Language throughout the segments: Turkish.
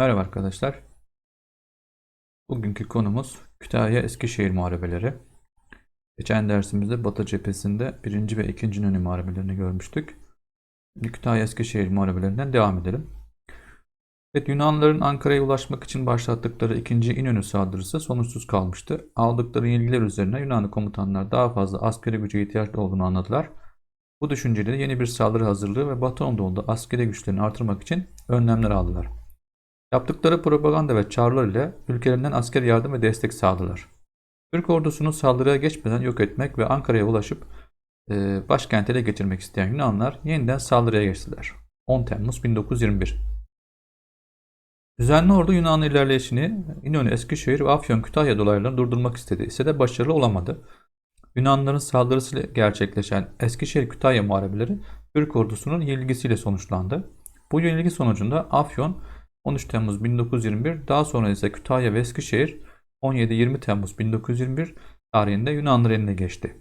Merhaba arkadaşlar. Bugünkü konumuz Kütahya Eskişehir Muharebeleri. Geçen dersimizde Batı cephesinde 1. ve 2. İnönü Muharebelerini görmüştük. Şimdi Kütahya Eskişehir Muharebelerinden devam edelim. Evet, Yunanlıların Ankara'ya ulaşmak için başlattıkları 2. İnönü saldırısı sonuçsuz kalmıştı. Aldıkları yenilgiler üzerine Yunanlı komutanlar daha fazla askeri güce ihtiyaçlı olduğunu anladılar. Bu düşünceyle yeni bir saldırı hazırlığı ve Batı Anadolu'da askeri güçlerini artırmak için önlemler aldılar. Yaptıkları propaganda ve çağrılar ile ülkelerinden asker yardım ve destek sağladılar. Türk ordusunu saldırıya geçmeden yok etmek ve Ankara'ya ulaşıp e, başkenti ele geçirmek isteyen Yunanlar yeniden saldırıya geçtiler. 10 Temmuz 1921 Düzenli ordu Yunanlı ilerleyişini İnönü, Eskişehir ve Afyon Kütahya dolaylarını durdurmak istedi ise de başarılı olamadı. Yunanlıların saldırısıyla gerçekleşen Eskişehir Kütahya muharebeleri Türk ordusunun yenilgisiyle sonuçlandı. Bu yenilgi sonucunda Afyon 13 Temmuz 1921 daha sonra ise Kütahya ve Eskişehir 17-20 Temmuz 1921 tarihinde Yunanlılar eline geçti.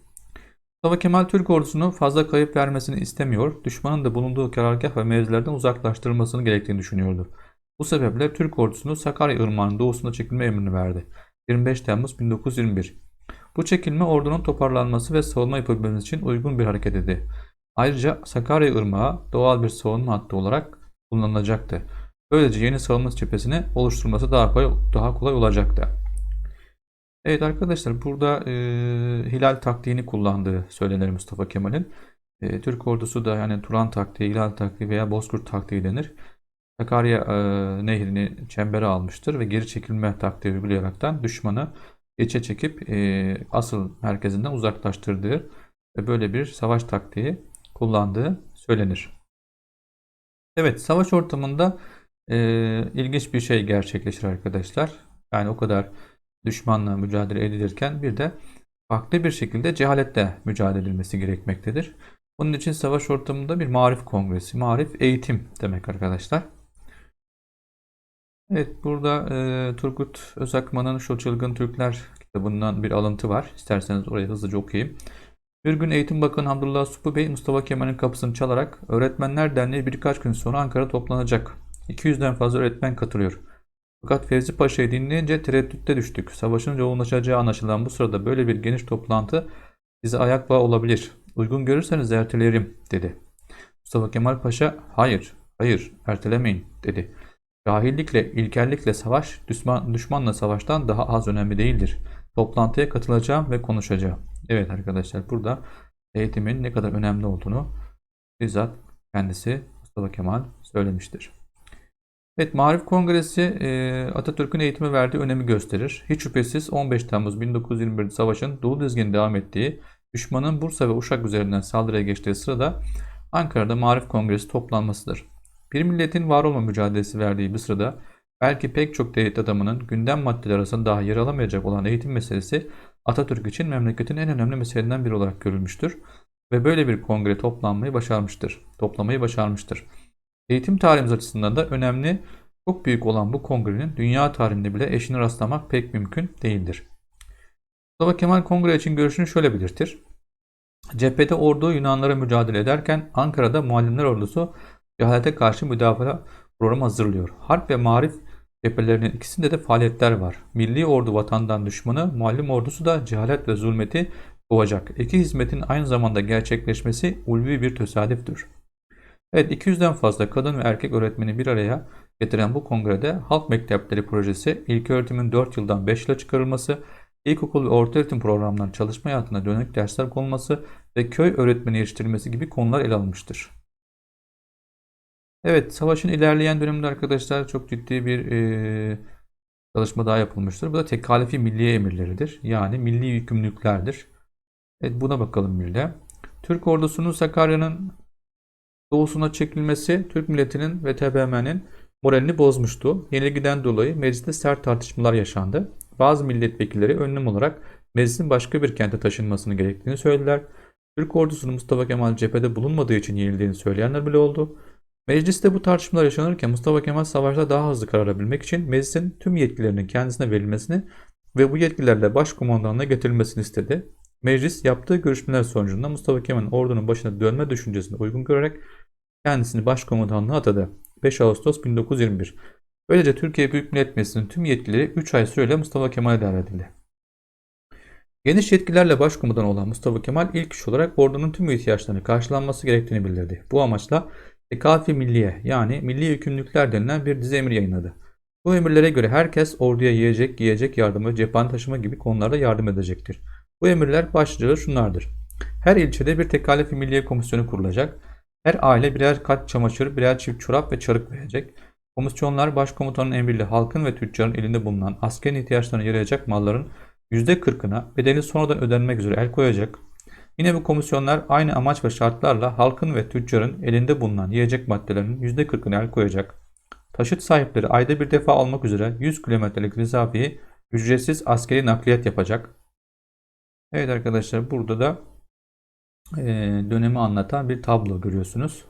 Mustafa Kemal Türk ordusunu fazla kayıp vermesini istemiyor, düşmanın da bulunduğu karargah ve mevzilerden uzaklaştırılmasını gerektiğini düşünüyordu. Bu sebeple Türk ordusunu Sakarya Irmağı'nın doğusuna çekilme emrini verdi. 25 Temmuz 1921 Bu çekilme ordunun toparlanması ve savunma yapabilmemiz için uygun bir hareket idi. Ayrıca Sakarya Irmağı doğal bir savunma hattı olarak kullanılacaktı. Böylece yeni savunma cephesini oluşturması daha kolay, daha kolay olacaktı. Evet arkadaşlar burada e, hilal taktiğini kullandığı söylenir Mustafa Kemal'in. E, Türk ordusu da yani Turan taktiği, hilal taktiği veya Bozkurt taktiği denir. Sakarya e, nehrini çembere almıştır ve geri çekilme taktiği uygulayaraktan düşmanı içe çekip e, asıl merkezinden uzaklaştırdığı ve böyle bir savaş taktiği kullandığı söylenir. Evet savaş ortamında e, ilginç bir şey gerçekleşir arkadaşlar. Yani o kadar düşmanla mücadele edilirken bir de farklı bir şekilde cehaletle mücadele edilmesi gerekmektedir. Bunun için savaş ortamında bir marif kongresi, marif eğitim demek arkadaşlar. Evet burada e, Turgut Özakman'ın Şu Çılgın Türkler kitabından bir alıntı var. İsterseniz orayı hızlıca okuyayım. Bir gün Eğitim Bakanı Hamdullah Supu Bey Mustafa Kemal'in kapısını çalarak Öğretmenler Derneği birkaç gün sonra Ankara toplanacak. 200'den fazla öğretmen katılıyor. Fakat Fevzi Paşa'yı dinleyince tereddütte düştük. Savaşın yoğunlaşacağı anlaşılan bu sırada böyle bir geniş toplantı bize ayak bağı olabilir. Uygun görürseniz ertelerim dedi. Mustafa Kemal Paşa hayır, hayır ertelemeyin dedi. Cahillikle, ilkellikle savaş, düşman, düşmanla savaştan daha az önemli değildir. Toplantıya katılacağım ve konuşacağım. Evet arkadaşlar burada eğitimin ne kadar önemli olduğunu bizzat kendisi Mustafa Kemal söylemiştir. Evet, Marif Kongresi e, Atatürk'ün eğitime verdiği önemi gösterir. Hiç şüphesiz 15 Temmuz 1921 savaşın Doğu dizgini devam ettiği, düşmanın Bursa ve Uşak üzerinden saldırıya geçtiği sırada Ankara'da Marif Kongresi toplanmasıdır. Bir milletin var olma mücadelesi verdiği bir sırada belki pek çok devlet adamının gündem maddeleri arasında daha yer alamayacak olan eğitim meselesi Atatürk için memleketin en önemli meselelerinden biri olarak görülmüştür ve böyle bir kongre toplanmayı başarmıştır. Toplamayı başarmıştır. Eğitim tarihimiz açısından da önemli, çok büyük olan bu kongrenin dünya tarihinde bile eşini rastlamak pek mümkün değildir. Mustafa Kemal kongre için görüşünü şöyle belirtir. Cephede ordu Yunanlara mücadele ederken Ankara'da muallimler ordusu cehalete karşı müdafaa programı hazırlıyor. Harp ve marif cephelerinin ikisinde de faaliyetler var. Milli ordu vatandan düşmanı, muallim ordusu da cehalet ve zulmeti kovacak. İki hizmetin aynı zamanda gerçekleşmesi ulvi bir tesadüftür. Evet 200'den fazla kadın ve erkek öğretmeni bir araya getiren bu kongrede Halk Mektepleri projesi, ilk öğretimin 4 yıldan 5 yıla çıkarılması, ilkokul ve orta öğretim programlarının çalışma hayatına dönük dersler konulması ve köy öğretmeni yetiştirilmesi gibi konular ele alınmıştır. Evet, savaşın ilerleyen döneminde arkadaşlar çok ciddi bir e, çalışma daha yapılmıştır. Bu da tekalifi milliye emirleridir. Yani milli yükümlülüklerdir. Evet, buna bakalım bir de. Türk ordusunun Sakarya'nın doğusuna çekilmesi Türk milletinin ve TBMM'nin moralini bozmuştu. Yenilgiden dolayı mecliste sert tartışmalar yaşandı. Bazı milletvekilleri önlem olarak meclisin başka bir kente taşınmasını gerektiğini söylediler. Türk ordusunun Mustafa Kemal cephede bulunmadığı için yenildiğini söyleyenler bile oldu. Mecliste bu tartışmalar yaşanırken Mustafa Kemal savaşta daha hızlı karar alabilmek için meclisin tüm yetkilerinin kendisine verilmesini ve bu yetkilerle başkumandanına getirilmesini istedi. Meclis yaptığı görüşmeler sonucunda Mustafa Kemal'in ordunun başına dönme düşüncesine uygun görerek kendisini başkomutanlığa atadı. 5 Ağustos 1921 Böylece Türkiye Büyük Millet Meclisi'nin tüm yetkileri 3 ay süreyle Mustafa Kemal'e devredildi. Geniş yetkilerle başkomutan olan Mustafa Kemal ilk iş olarak ordunun tüm ihtiyaçlarını karşılanması gerektiğini bildirdi. Bu amaçla Tekafi Milliye yani Milli Yükümlülükler denilen bir dizi emir yayınladı. Bu emirlere göre herkes orduya yiyecek, giyecek yardımı, cephane taşıma gibi konularda yardım edecektir. Bu emirler başlıcaları şunlardır. Her ilçede bir tekalifi milliye komisyonu kurulacak. Her aile birer kat çamaşır, birer çift çorap ve çarık verecek. Komisyonlar başkomutanın emriyle halkın ve tüccarın elinde bulunan askerin ihtiyaçlarına yarayacak malların %40'ına bedeli sonradan ödenmek üzere el koyacak. Yine bu komisyonlar aynı amaç ve şartlarla halkın ve tüccarın elinde bulunan yiyecek maddelerinin %40'ına el koyacak. Taşıt sahipleri ayda bir defa almak üzere 100 kilometrelik mesafeyi ücretsiz askeri nakliyat yapacak. Evet arkadaşlar burada da dönemi anlatan bir tablo görüyorsunuz.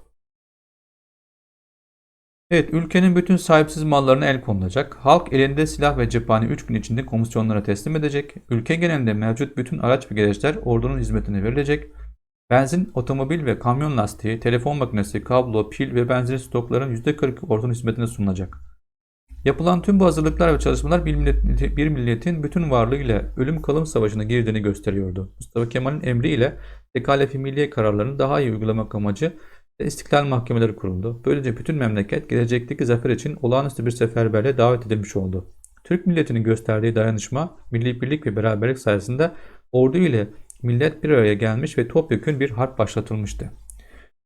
Evet, ülkenin bütün sahipsiz mallarına el konulacak. Halk elinde silah ve cephane 3 gün içinde komisyonlara teslim edecek. Ülke genelinde mevcut bütün araç ve gereçler ordunun hizmetine verilecek. Benzin, otomobil ve kamyon lastiği, telefon makinesi, kablo, pil ve benzeri stokların %40 ordunun hizmetine sunulacak. Yapılan tüm bu hazırlıklar ve çalışmalar bir, millet, bir milletin bütün varlığıyla ölüm kalım savaşına girdiğini gösteriyordu. Mustafa Kemal'in emriyle tekalefi milliye kararlarını daha iyi uygulamak amacı istiklal mahkemeleri kuruldu. Böylece bütün memleket gelecekteki zafer için olağanüstü bir seferberliğe davet edilmiş oldu. Türk milletinin gösterdiği dayanışma, milli birlik ve beraberlik sayesinde ordu ile millet bir araya gelmiş ve topyekün bir harp başlatılmıştı.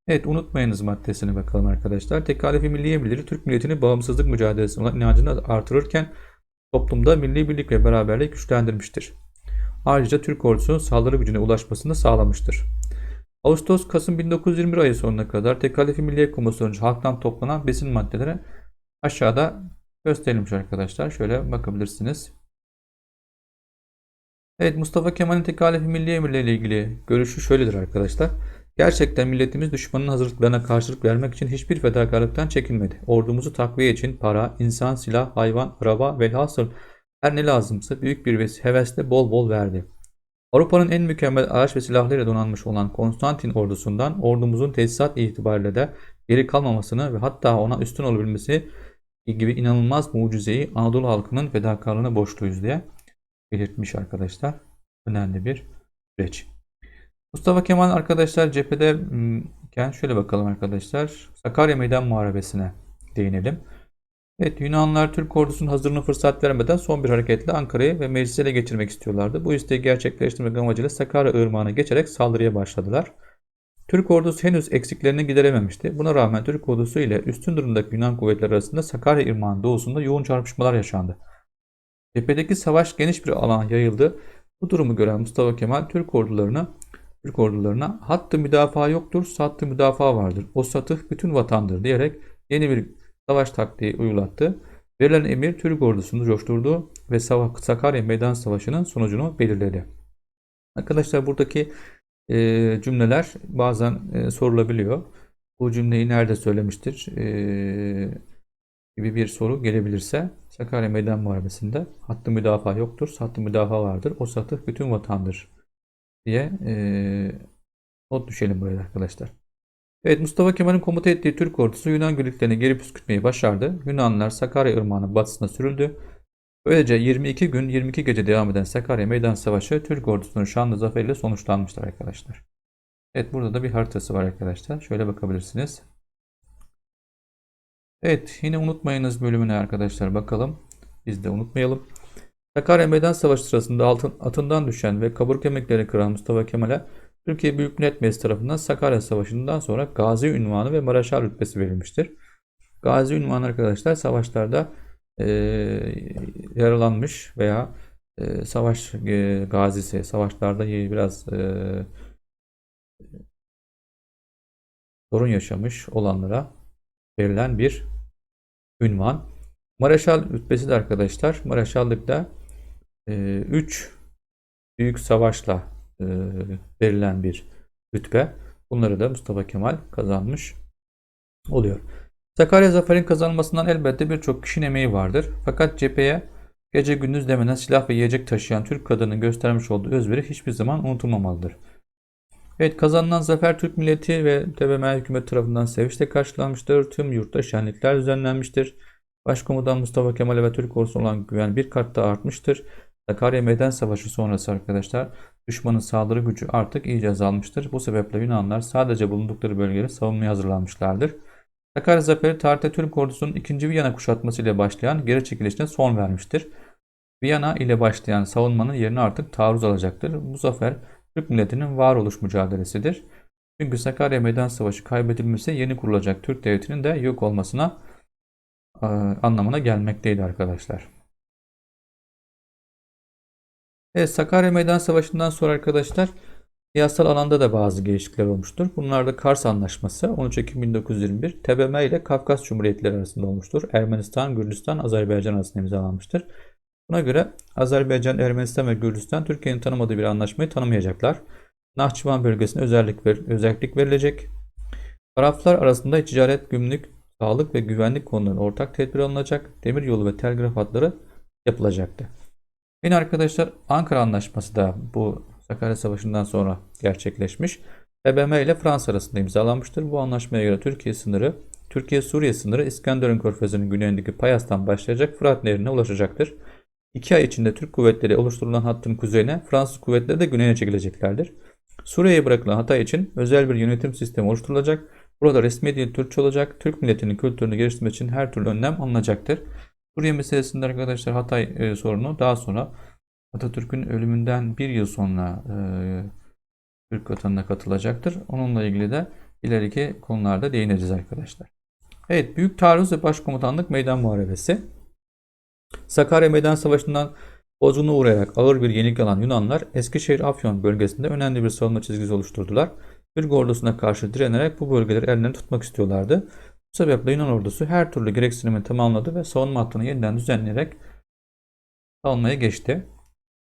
Evet unutmayınız maddesine bakalım arkadaşlar. Tekalifi milliye bildiri Türk milletinin bağımsızlık mücadelesi olan inancını artırırken toplumda milli birlik ve beraberlik güçlendirmiştir. Ayrıca Türk ordusunun saldırı gücüne ulaşmasını sağlamıştır. Ağustos-Kasım 1921 ayı sonuna kadar Tekalifi Milliye Komisyonu halktan toplanan besin maddeleri aşağıda gösterilmiş arkadaşlar. Şöyle bakabilirsiniz. Evet Mustafa Kemal'in Tekalifi Milliye emirleriyle ilgili görüşü şöyledir arkadaşlar. Gerçekten milletimiz düşmanın hazırlıklarına karşılık vermek için hiçbir fedakarlıktan çekinmedi. Ordumuzu takviye için para, insan, silah, hayvan, araba velhasıl her ne lazımsa büyük bir hevesle bol bol verdi. Avrupa'nın en mükemmel araç ve silahlarıyla donanmış olan Konstantin ordusundan ordumuzun tesisat itibariyle de geri kalmamasını ve hatta ona üstün olabilmesi gibi inanılmaz mucizeyi Anadolu halkının fedakarlığına borçluyuz diye belirtmiş arkadaşlar. Önemli bir süreç. Mustafa Kemal arkadaşlar cephede iken şöyle bakalım arkadaşlar. Sakarya Meydan Muharebesi'ne değinelim. Evet Yunanlar Türk ordusunun hazırlığına fırsat vermeden son bir hareketle Ankara'yı ve meclisi ele geçirmek istiyorlardı. Bu isteği gerçekleştirmek amacıyla Sakarya Irmağı'na geçerek saldırıya başladılar. Türk ordusu henüz eksiklerini giderememişti. Buna rağmen Türk ordusu ile üstün durumdaki Yunan kuvvetleri arasında Sakarya Irmağı'nın doğusunda yoğun çarpışmalar yaşandı. Cephedeki savaş geniş bir alan yayıldı. Bu durumu gören Mustafa Kemal Türk ordularına Türk ordularına hattı müdafaa yoktur, sattı müdafaa vardır. O satıh bütün vatandır diyerek yeni bir savaş taktiği uygulattı. Verilen emir Türk ordusunu coşturdu ve Sakarya Meydan Savaşı'nın sonucunu belirledi. Arkadaşlar buradaki e, cümleler bazen e, sorulabiliyor. Bu cümleyi nerede söylemiştir e, gibi bir soru gelebilirse Sakarya Meydan Muharebesi'nde hattı müdafaa yoktur, sattı müdafaa vardır. O satıh bütün vatandır diye e, not düşelim buraya arkadaşlar. Evet Mustafa Kemal'in komuta ettiği Türk ordusu Yunan birliklerini geri püskürtmeyi başardı. Yunanlılar Sakarya Irmağı'nın batısına sürüldü. Böylece 22 gün 22 gece devam eden Sakarya Meydan Savaşı Türk ordusunun şanlı zaferiyle sonuçlanmıştır arkadaşlar. Evet burada da bir haritası var arkadaşlar. Şöyle bakabilirsiniz. Evet yine unutmayınız bölümüne arkadaşlar bakalım. Biz de unutmayalım. Sakarya Meydan Savaşı sırasında altın, atından düşen ve kaburga kemikleri kıran Mustafa Kemal'e Türkiye Büyük Millet Meclisi tarafından Sakarya Savaşı'ndan sonra Gazi ünvanı ve Maraşal rütbesi verilmiştir. Gazi ünvanı arkadaşlar savaşlarda e, yaralanmış veya e, savaş e, gazisi, savaşlarda biraz e, sorun yaşamış olanlara verilen bir ünvan. Maraşal rütbesi de arkadaşlar Maraşallıkta 3 e, büyük savaşla e, verilen bir rütbe. Bunları da Mustafa Kemal kazanmış oluyor. Sakarya zaferin kazanmasından elbette birçok kişinin emeği vardır. Fakat cepheye gece gündüz demeden silah ve yiyecek taşıyan Türk kadının göstermiş olduğu özveri hiçbir zaman unutulmamalıdır. Evet kazanılan zafer Türk milleti ve TBMM hükümet tarafından sevinçle karşılanmıştır. Tüm yurtta şenlikler düzenlenmiştir. Başkomutan Mustafa Kemal'e ve Türk ordusuna olan güven bir kat daha artmıştır. Sakarya Meydan Savaşı sonrası arkadaşlar düşmanın saldırı gücü artık iyice azalmıştır. Bu sebeple Yunanlar sadece bulundukları bölgeleri savunmaya hazırlanmışlardır. Sakarya Zaferi tarihte Türk ordusunun 2. Viyana kuşatması ile başlayan geri çekilişine son vermiştir. Viyana ile başlayan savunmanın yerini artık taarruz alacaktır. Bu zafer Türk milletinin varoluş mücadelesidir. Çünkü Sakarya Meydan Savaşı kaybedilmesi yeni kurulacak Türk devletinin de yok olmasına e, anlamına gelmekteydi arkadaşlar. Evet, Sakarya Meydan Savaşı'ndan sonra arkadaşlar siyasal alanda da bazı gelişiklikler olmuştur. Bunlar da Kars Anlaşması 13 Ekim 1921 TBMM ile Kafkas Cumhuriyetleri arasında olmuştur. Ermenistan, Gürcistan, Azerbaycan arasında imzalanmıştır. Buna göre Azerbaycan, Ermenistan ve Gürcistan Türkiye'nin tanımadığı bir anlaşmayı tanımayacaklar. Nahçıvan bölgesine özellik, ver, özellik verilecek. Taraflar arasında ticaret, gümrük, sağlık ve güvenlik konularında ortak tedbir alınacak. Demiryolu ve telgraf hatları yapılacaktı. Yine arkadaşlar Ankara Anlaşması da bu Sakarya Savaşı'ndan sonra gerçekleşmiş. TBMM ile Fransa arasında imzalanmıştır. Bu anlaşmaya göre Türkiye sınırı, Türkiye-Suriye sınırı İskenderun Körfezi'nin güneyindeki Payas'tan başlayacak Fırat Nehri'ne ulaşacaktır. İki ay içinde Türk kuvvetleri oluşturulan hattın kuzeyine, Fransız kuvvetleri de güneyine çekileceklerdir. Suriye'ye bırakılan Hatay için özel bir yönetim sistemi oluşturulacak. Burada resmi dil Türkçe olacak. Türk milletinin kültürünü geliştirmek için her türlü önlem alınacaktır. Suriye meselesinde arkadaşlar Hatay e, sorunu daha sonra Atatürk'ün ölümünden bir yıl sonra e, Türk vatanına katılacaktır. Onunla ilgili de ileriki konularda değineceğiz arkadaşlar. Evet, Büyük Taarruz ve Başkomutanlık Meydan Muharebesi. Sakarya Meydan Savaşı'ndan bozguna uğrayarak ağır bir yenik alan Yunanlar Eskişehir-Afyon bölgesinde önemli bir savunma çizgisi oluşturdular. Türk ordusuna karşı direnerek bu bölgeleri ellerine tutmak istiyorlardı. Bu sebeple Yunan ordusu her türlü gereksinimi tamamladı ve savunma hattını yeniden düzenleyerek savunmaya geçti.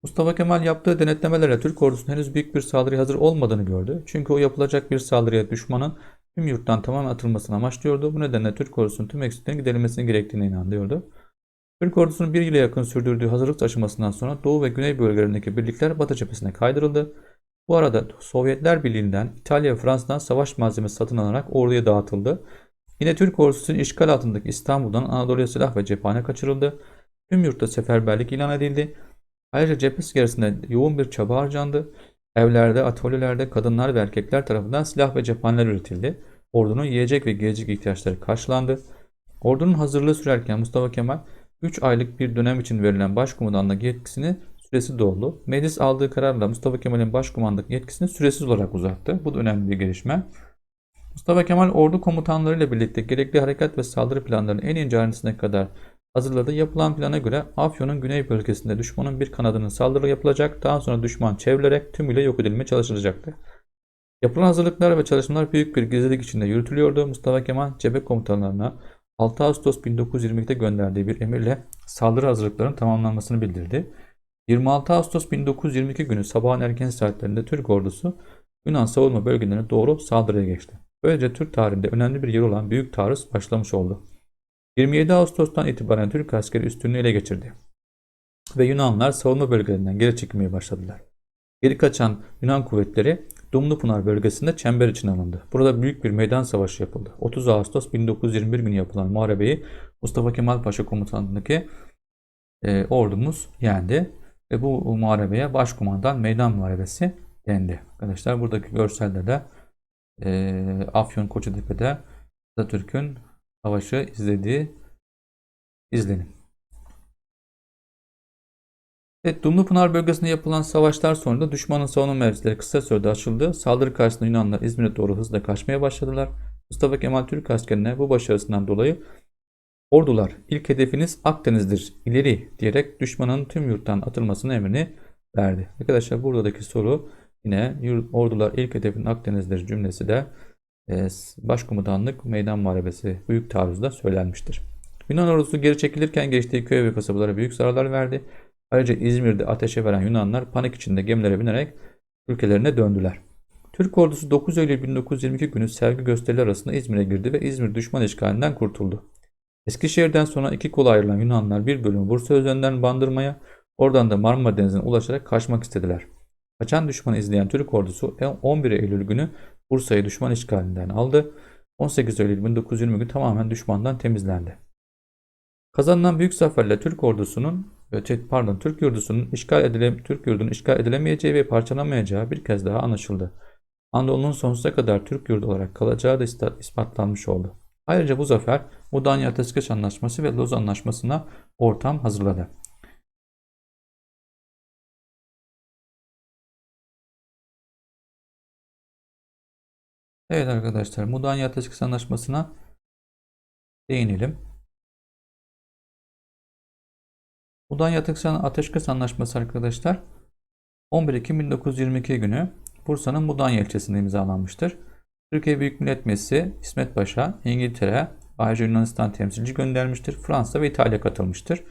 Mustafa Kemal yaptığı denetlemelerle Türk ordusunun henüz büyük bir saldırıya hazır olmadığını gördü. Çünkü o yapılacak bir saldırıya düşmanın tüm yurttan tamamen atılmasını amaçlıyordu. Bu nedenle Türk ordusunun tüm eksiklerin giderilmesinin gerektiğine inanıyordu. Türk ordusunun bir yıla yakın sürdürdüğü hazırlık aşamasından sonra Doğu ve Güney bölgelerindeki birlikler Batı cephesine kaydırıldı. Bu arada Sovyetler Birliği'nden İtalya ve Fransa'dan savaş malzemesi satın alarak orduya dağıtıldı. Yine Türk ordusunun işgal altındaki İstanbul'dan Anadolu'ya silah ve cephane kaçırıldı. Tüm yurtta seferberlik ilan edildi. Ayrıca cephe içerisinde yoğun bir çaba harcandı. Evlerde, atölyelerde kadınlar ve erkekler tarafından silah ve cephaneler üretildi. Ordunun yiyecek ve giyecek ihtiyaçları karşılandı. Ordunun hazırlığı sürerken Mustafa Kemal 3 aylık bir dönem için verilen başkumandanlık yetkisini süresi doldu. Meclis aldığı kararla Mustafa Kemal'in başkumandanlık yetkisini süresiz olarak uzattı. Bu da önemli bir gelişme. Mustafa Kemal ordu komutanlarıyla birlikte gerekli harekat ve saldırı planlarının en ince ayrıntısına kadar hazırladı. Yapılan plana göre Afyon'un güney bölgesinde düşmanın bir kanadının saldırı yapılacak. Daha sonra düşman çevrilerek tümüyle yok edilmeye çalışılacaktı. Yapılan hazırlıklar ve çalışmalar büyük bir gizlilik içinde yürütülüyordu. Mustafa Kemal cephe komutanlarına 6 Ağustos 1922'de gönderdiği bir emirle saldırı hazırlıklarının tamamlanmasını bildirdi. 26 Ağustos 1922 günü sabahın erken saatlerinde Türk ordusu Yunan savunma bölgelerine doğru saldırıya geçti. Böylece Türk tarihinde önemli bir yer olan Büyük Taarruz başlamış oldu. 27 Ağustos'tan itibaren Türk askeri üstünlüğü ele geçirdi. Ve Yunanlar savunma bölgelerinden geri çekilmeye başladılar. Geri kaçan Yunan kuvvetleri Dumlupınar bölgesinde çember içine alındı. Burada büyük bir meydan savaşı yapıldı. 30 Ağustos 1921 günü yapılan muharebeyi Mustafa Kemal Paşa komutanlığındaki e, ordumuz yendi. Ve bu muharebeye başkumandan meydan muharebesi dendi. Arkadaşlar buradaki görselde de e, Afyon Koçatepe'de Atatürk'ün savaşı izlediği izlenim. Evet, Dumlupınar bölgesinde yapılan savaşlar sonunda düşmanın savunma mevzileri kısa sürede açıldı. Saldırı karşısında Yunanlar İzmir'e doğru hızla kaçmaya başladılar. Mustafa Kemal Türk askerine bu başarısından dolayı ordular ilk hedefiniz Akdeniz'dir ileri diyerek düşmanın tüm yurttan atılmasını emrini verdi. Arkadaşlar buradaki soru yine ordular ilk hedefin Akdeniz'dir cümlesi de e, Başkomutanlık Meydan Muharebesi Büyük Taarruz'da söylenmiştir. Yunan ordusu geri çekilirken geçtiği köy ve kasabalara büyük zararlar verdi. Ayrıca İzmir'de ateşe veren Yunanlar panik içinde gemilere binerek ülkelerine döndüler. Türk ordusu 9 Eylül 1922 günü sergi gösteriler arasında İzmir'e girdi ve İzmir düşman işgalinden kurtuldu. Eskişehir'den sonra iki kola ayrılan Yunanlar bir bölümü Bursa üzerinden Bandırma'ya, oradan da Marmara Denizi'ne ulaşarak kaçmak istediler. Kaçan düşmanı izleyen Türk ordusu 11 Eylül günü Bursa'yı düşman işgalinden aldı. 18 Eylül 1920 günü tamamen düşmandan temizlendi. Kazanılan büyük zaferle Türk ordusunun e, şey, pardon Türk yurdusunun işgal edile Türk yurdunun işgal edilemeyeceği ve parçalanamayacağı bir kez daha anlaşıldı. Anadolu'nun sonsuza kadar Türk yurdu olarak kalacağı da ispatlanmış oldu. Ayrıca bu zafer Mudanya Ateşkes Anlaşması ve Lozan Anlaşması'na ortam hazırladı. Evet arkadaşlar Mudanya Ateşkes Anlaşması'na değinelim. Mudanya Ateşkes Anlaşması arkadaşlar 11 Ekim 1922 günü Bursa'nın Mudanya ilçesinde imzalanmıştır. Türkiye Büyük Millet Meclisi İsmet Paşa, İngiltere, ayrıca Yunanistan temsilci göndermiştir. Fransa ve İtalya katılmıştır.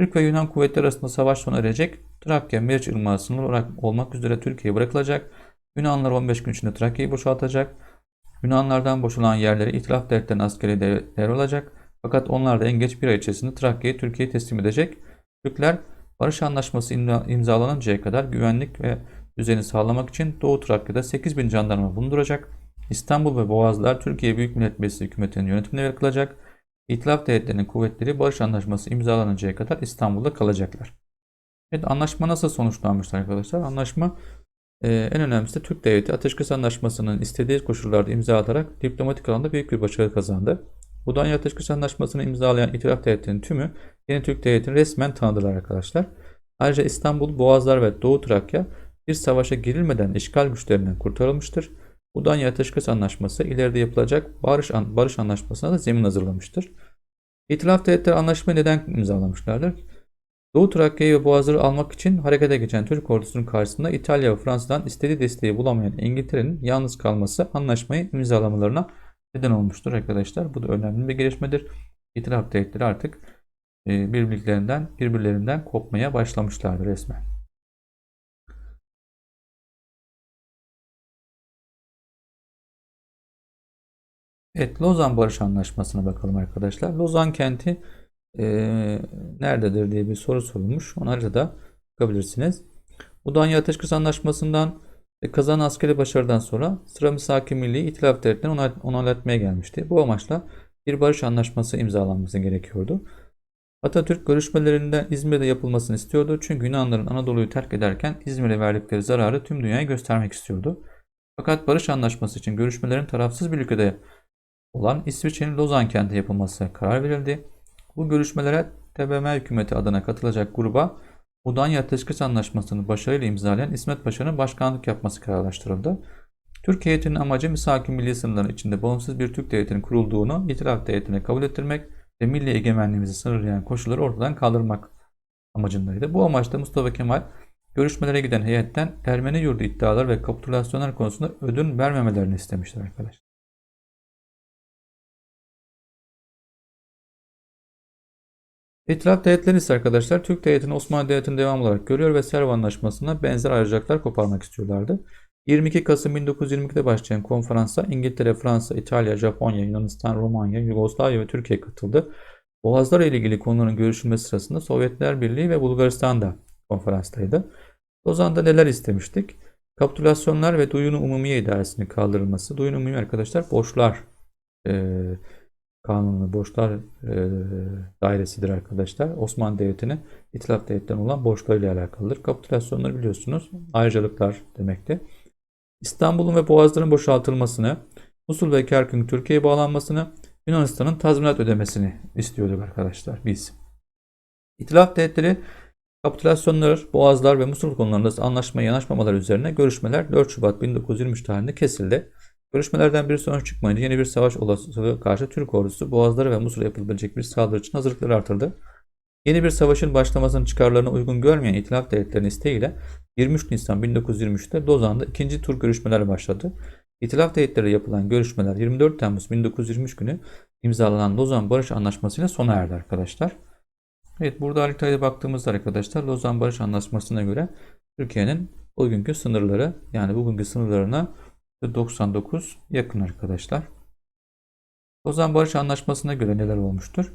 Türk ve Yunan kuvvetleri arasında savaş sona erecek. Trakya, Meriç Irmağı sınırlı olarak olmak üzere Türkiye'ye bırakılacak. Yunanlılar 15 gün içinde Trakya'yı boşaltacak. Yunanlardan boşalan yerlere İtilaf devletlerinin askeri devletler olacak. Fakat onlar da en geç bir ay içerisinde Trakya'yı Türkiye'ye teslim edecek. Türkler barış anlaşması imza- imzalanıncaya kadar güvenlik ve düzeni sağlamak için Doğu Trakya'da 8000 jandarma bulunduracak. İstanbul ve Boğazlar Türkiye Büyük Millet Meclisi hükümetinin yönetimine bırakılacak. İtilaf devletlerinin kuvvetleri barış anlaşması imzalanıncaya kadar İstanbul'da kalacaklar. Evet anlaşma nasıl sonuçlanmıştır arkadaşlar? Anlaşma e, en önemlisi de Türk Devleti Ateşkes Anlaşması'nın istediği koşullarda imza atarak diplomatik alanda büyük bir başarı kazandı. Mudanya Ateşkes Anlaşması'nı imzalayan İtilaf devletlerinin tümü yeni Türk Devleti'ni resmen tanıdılar arkadaşlar. Ayrıca İstanbul, Boğazlar ve Doğu Trakya bir savaşa girilmeden işgal güçlerinden kurtarılmıştır. Mudanya Ateşkes Anlaşması ileride yapılacak barış, an, barış anlaşmasına da zemin hazırlamıştır. İtilaf devletleri anlaşmayı neden imzalamışlardır? Doğu Trakya'yı ve Boğazları almak için harekete geçen Türk ordusunun karşısında İtalya ve Fransa'dan istediği desteği bulamayan İngiltere'nin yalnız kalması anlaşmayı imzalamalarına neden olmuştur arkadaşlar. Bu da önemli bir gelişmedir. İtilaf devletleri artık e, birbirlerinden birbirlerinden kopmaya başlamışlardır resmen. Evet, Lozan Barış Anlaşması'na bakalım arkadaşlar. Lozan kenti e, nerededir diye bir soru sorulmuş. Onları da bakabilirsiniz. Mudanya Ateşkes Anlaşması'ndan ve kazanan askeri başarıdan sonra sıra misaki milli itilaf devletlerini onay- onaylatmaya gelmişti. Bu amaçla bir barış anlaşması imzalanması gerekiyordu. Atatürk görüşmelerinden İzmir'de yapılmasını istiyordu. Çünkü Yunanların Anadolu'yu terk ederken İzmir'e verdikleri zararı tüm dünyaya göstermek istiyordu. Fakat barış anlaşması için görüşmelerin tarafsız bir ülkede olan İsviçre'nin Lozan kenti yapılması karar verildi. Bu görüşmelere TBMM hükümeti adına katılacak gruba Mudanya Ateşkes Anlaşması'nı başarıyla imzalayan İsmet Paşa'nın başkanlık yapması kararlaştırıldı. Türk heyetinin amacı misaki milli sınırların içinde bağımsız bir Türk devletinin kurulduğunu itilaf devletine kabul ettirmek ve milli egemenliğimizi sınırlayan koşulları ortadan kaldırmak amacındaydı. Bu amaçla Mustafa Kemal görüşmelere giden heyetten Ermeni yurdu iddiaları ve kapitülasyonlar konusunda ödün vermemelerini istemiştir arkadaşlar. İtilaf devletleri ise arkadaşlar Türk devletini Osmanlı devletinin devam olarak görüyor ve Serv Anlaşması'na benzer ayrıcalıklar koparmak istiyorlardı. 22 Kasım 1922'de başlayan konferansa İngiltere, Fransa, İtalya, Japonya, Yunanistan, Romanya, Yugoslavya ve Türkiye katıldı. Boğazlar ile ilgili konuların görüşülmesi sırasında Sovyetler Birliği ve Bulgaristan da konferanstaydı. Lozan'da neler istemiştik? Kapitülasyonlar ve Duyunu Umumiye idaresinin kaldırılması. Duyunu Umumiye arkadaşlar borçlar e, kanunu borçlar e, dairesidir arkadaşlar. Osmanlı Devleti'nin itilaf devletten olan borçlarıyla alakalıdır. Kapitülasyonları biliyorsunuz ayrıcalıklar demekti. İstanbul'un ve Boğazların boşaltılmasını, Musul ve Kerkük'ün Türkiye'ye bağlanmasını, Yunanistan'ın tazminat ödemesini istiyorduk arkadaşlar biz. İtilaf devletleri kapitülasyonlar, boğazlar ve Musul konularında anlaşmaya yanaşmamalar üzerine görüşmeler 4 Şubat 1923 tarihinde kesildi. Görüşmelerden bir sonuç çıkmayınca yeni bir savaş olasılığı karşı Türk ordusu Boğazları ve Musul'a yapılabilecek bir saldırı için hazırlıkları artırdı. Yeni bir savaşın başlamasının çıkarlarına uygun görmeyen İtilaf devletlerinin isteğiyle 23 Nisan 1923'te Lozan'da ikinci tur görüşmeler başladı. İtilaf devletleri yapılan görüşmeler 24 Temmuz 1923 günü imzalanan Lozan Barış Anlaşması ile sona erdi arkadaşlar. Evet burada haritaya baktığımızda arkadaşlar Lozan Barış Anlaşması'na göre Türkiye'nin bugünkü sınırları yani bugünkü sınırlarına 99 yakın arkadaşlar. Lozan Barış Anlaşması'na göre neler olmuştur?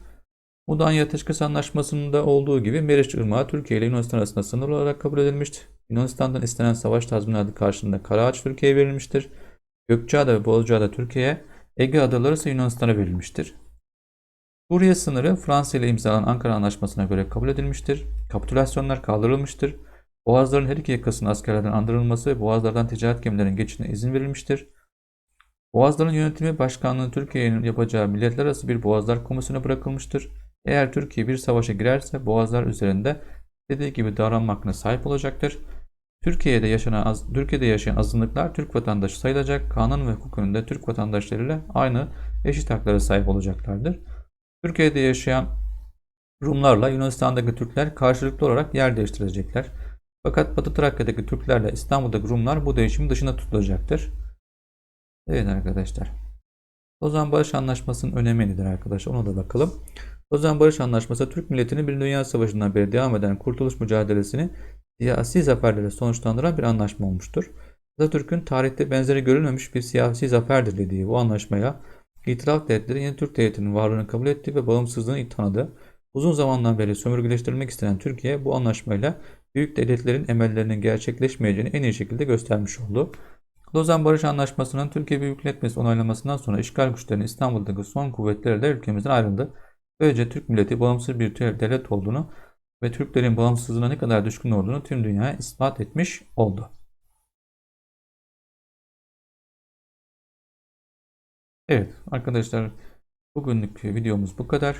Mudanya Ateşkes Anlaşması'nda olduğu gibi Meriç Irmağı Türkiye ile Yunanistan arasında sınır olarak kabul edilmiştir. Yunanistan'dan istenen savaş tazminatı karşılığında Karaağaç Türkiye'ye verilmiştir. Gökçeada ve Bozcaada Türkiye'ye, Ege Adaları ise Yunanistan'a verilmiştir. Suriye sınırı Fransa ile imzalanan Ankara Anlaşması'na göre kabul edilmiştir. Kapitülasyonlar kaldırılmıştır. Boğazların her iki yakasının askerlerden andırılması ve boğazlardan ticaret gemilerinin geçişine izin verilmiştir. Boğazların yönetimi başkanlığı Türkiye'nin yapacağı milletler arası bir boğazlar komisyonu bırakılmıştır. Eğer Türkiye bir savaşa girerse boğazlar üzerinde dediği gibi davranma hakkına sahip olacaktır. Türkiye'de yaşanan az- Türkiye'de yaşayan azınlıklar Türk vatandaşı sayılacak. Kanun ve hukuk önünde Türk vatandaşlarıyla aynı eşit haklara sahip olacaklardır. Türkiye'de yaşayan Rumlarla Yunanistan'daki Türkler karşılıklı olarak yer değiştirecekler. Fakat Batı Trakya'daki Türklerle İstanbul'daki Rumlar bu değişimin dışında tutulacaktır. Evet arkadaşlar. Lozan Barış Anlaşması'nın önemi nedir arkadaşlar? Ona da bakalım. Lozan Barış Anlaşması Türk milletinin bir Dünya Savaşı'ndan beri devam eden kurtuluş mücadelesini siyasi zaferlerle sonuçlandıran bir anlaşma olmuştur. Atatürk'ün tarihte benzeri görülmemiş bir siyasi zaferdir dediği bu anlaşmaya İtilaf devletleri yeni Türk devletinin varlığını kabul etti ve bağımsızlığını tanıdı. Uzun zamandan beri sömürgeleştirilmek istenen Türkiye bu anlaşmayla büyük devletlerin emellerinin gerçekleşmeyeceğini en iyi şekilde göstermiş oldu. Lozan Barış Anlaşması'nın Türkiye Büyük Millet Meclisi onaylamasından sonra işgal güçlerinin İstanbul'daki son kuvvetleri de ülkemizden ayrıldı. Böylece Türk milleti bağımsız bir devlet olduğunu ve Türklerin bağımsızlığına ne kadar düşkün olduğunu tüm dünyaya ispat etmiş oldu. Evet arkadaşlar bugünlük videomuz bu kadar.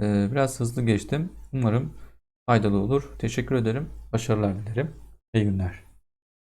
Ee, biraz hızlı geçtim. Umarım faydalı olur. Teşekkür ederim. Başarılar dilerim. İyi günler.